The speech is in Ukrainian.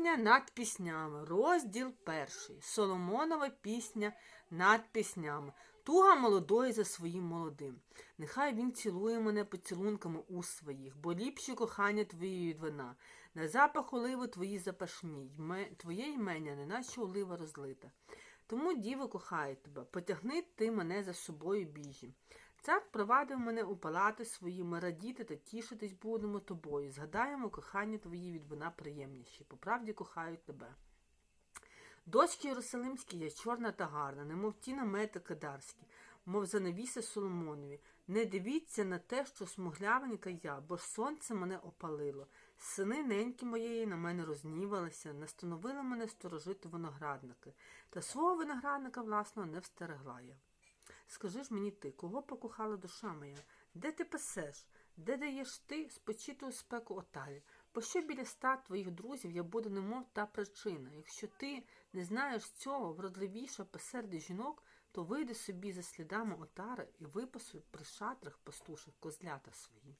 Пісня над піснями. Розділ перший. Соломонова пісня над піснями. Туга молодої за своїм молодим. Нехай він цілує мене поцілунками у своїх, бо ліпші кохання твоєї від. На запах оливи твої запашні, твоє ймення, неначе олива розлита. Тому діви кохає тебе, потягни ти мене за собою біжі. Цар провадив мене у палати свої, ми радіти та тішитись будемо тобою. Згадаємо кохання твої від вина приємніші. По правді кохаю тебе. Дочки Єрусалимські є чорна та гарна, немов ті намети кадарські, мов занавіси Соломонові. Не дивіться на те, що смуглявенька я, бо ж сонце мене опалило. Сини неньки моєї на мене рознівалися, настановили мене сторожити виноградники, та свого виноградника власного не встерегла я. Скажи ж мені ти, кого покохала душа моя? Де ти пасеш? Де даєш ти спочиту спеку оталі? Пощо біля ста твоїх друзів я буду немов та причина? Якщо ти не знаєш цього вродливіша посерди жінок, то вийди собі за слідами отари і випасуй при шатрах пастуших козлята свої.